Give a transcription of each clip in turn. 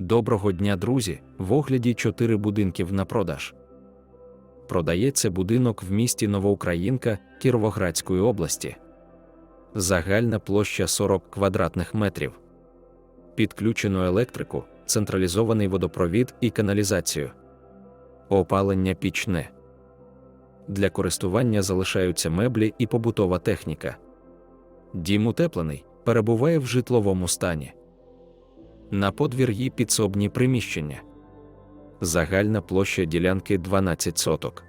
Доброго дня, друзі! В огляді чотири будинків на продаж. Продається будинок в місті Новоукраїнка Кіровоградської області. Загальна площа 40 квадратних метрів. Підключено електрику, централізований водопровід і каналізацію. Опалення пічне. Для користування залишаються меблі і побутова техніка. Дім утеплений, перебуває в житловому стані. На подвір'ї підсобні приміщення. Загальна площа ділянки 12 соток.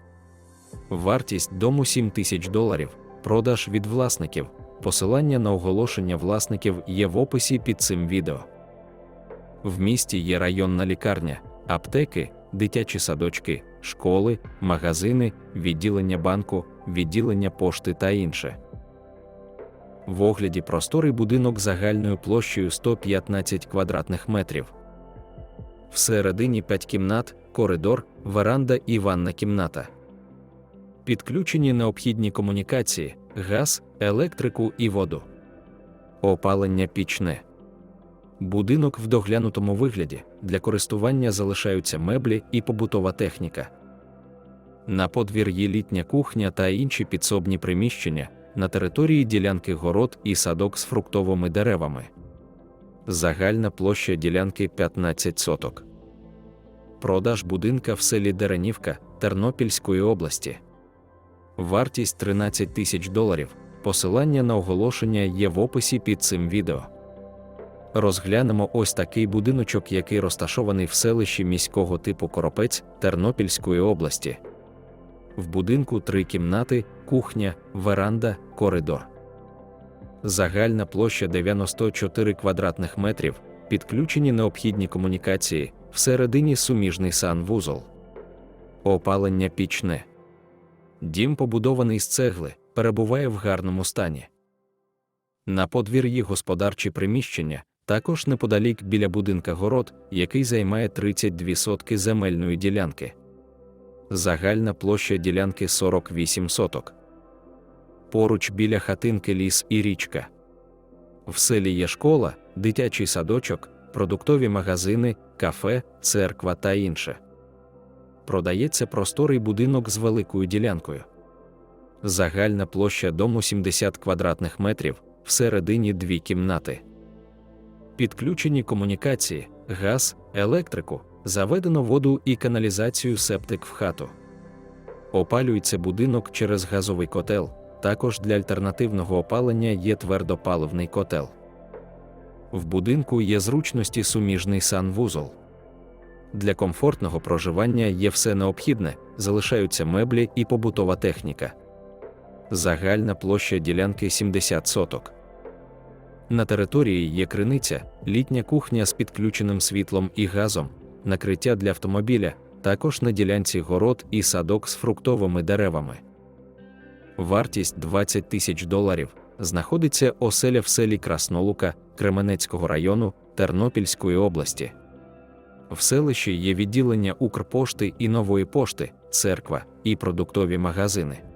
Вартість дому 7 тисяч доларів. Продаж від власників. Посилання на оголошення власників є в описі під цим відео. В місті є районна лікарня, аптеки, дитячі садочки, школи, магазини, відділення банку, відділення пошти та інше. В огляді просторий будинок загальною площею 115 квадратних метрів. Всередині 5 кімнат, коридор, веранда і ванна кімната. Підключені необхідні комунікації, газ, електрику і воду. Опалення пічне. Будинок в доглянутому вигляді для користування залишаються меблі і побутова техніка. На подвір'ї літня кухня та інші підсобні приміщення на території ділянки город і садок з фруктовими деревами. Загальна площа ділянки 15 соток. Продаж будинка в селі Деранівка Тернопільської області. Вартість 13 тисяч доларів. Посилання на оголошення є в описі під цим відео. Розглянемо ось такий будиночок, який розташований в селищі міського типу Коропець Тернопільської області. В будинку три кімнати, кухня, веранда, коридор. Загальна площа 94 квадратних метрів, підключені необхідні комунікації, всередині суміжний санвузол. Опалення пічне. Дім побудований з цегли, перебуває в гарному стані. На подвір'ї господарчі приміщення, також неподалік біля будинка город, який займає 32 сотки земельної ділянки. Загальна площа ділянки 48 соток. Поруч біля хатинки ліс і річка. В селі є школа, дитячий садочок, продуктові магазини, кафе, церква та інше. Продається просторий будинок з великою ділянкою. Загальна площа дому 70 квадратних метрів, всередині дві кімнати. Підключені комунікації, газ, електрику, заведено воду і каналізацію септик в хату. Опалюється будинок через газовий котел. Також для альтернативного опалення є твердопаливний котел. В будинку є зручності суміжний санвузол. Для комфортного проживання є все необхідне, залишаються меблі і побутова техніка. Загальна площа ділянки 70 соток. На території є криниця, літня кухня з підключеним світлом і газом, накриття для автомобіля, також на ділянці город і садок з фруктовими деревами. Вартість 20 тисяч доларів. Знаходиться оселя в селі Краснолука Кременецького району Тернопільської області. В селищі є відділення Укрпошти і нової пошти, церква і продуктові магазини.